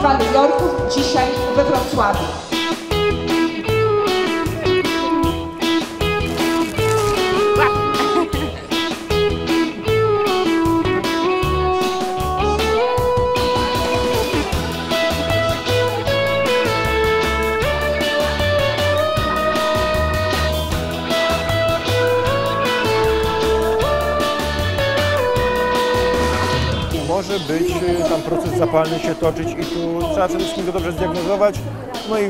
Festiwalu Jorków, dzisiaj we Wrocławiu. Może być y, tam proces zapalny się toczyć i tu trzeba przede wszystkim go dobrze zdiagnozować, no i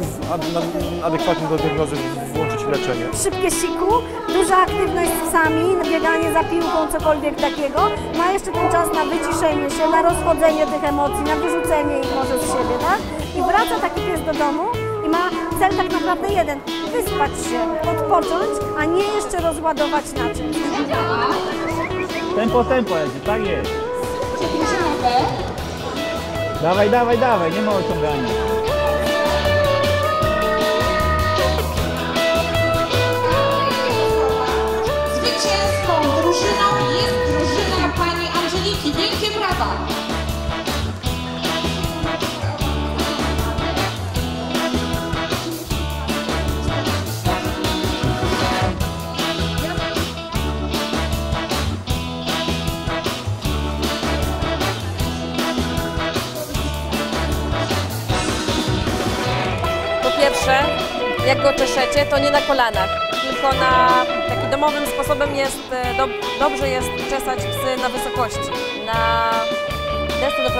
adekwatnie do diagnozy włączyć leczenie. szybkie siku, duża aktywność z psami, bieganie za piłką, cokolwiek takiego. Ma jeszcze ten czas na wyciszenie się, na rozchodzenie tych emocji, na wyrzucenie ich może z siebie, tak? I wraca taki pies do domu i ma cel tak naprawdę jeden, wyspać się, odpocząć, a nie jeszcze rozładować na czymś. Tempo, tempo jedzie, tak jest. Dawaj, dawaj, dawaj, nie ma ociągania. Pierwsze, jak go czeszecie, to nie na kolanach, tylko na taki domowym sposobem jest, e, do, dobrze jest czesać psy na wysokości, na desce do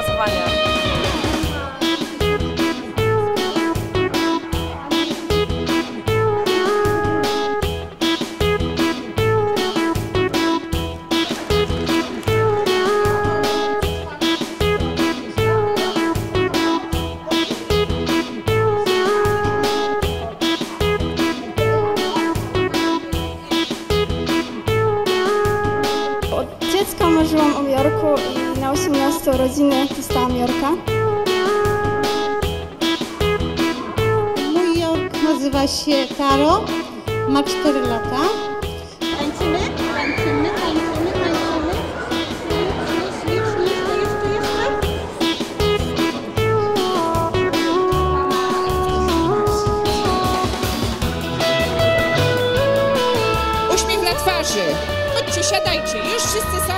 marzyłam o Jorku i na 18 urodziny dostałam Jorka. Mój Jork nazywa się Taro, ma 4 lata. Tańczymy, tańczymy, tańczymy, tańczymy. Jeszcze, jeszcze, jeszcze, jeszcze, jeszcze. Uśmiech na twarzy. Chodźcie, siadajcie. Już wszyscy są?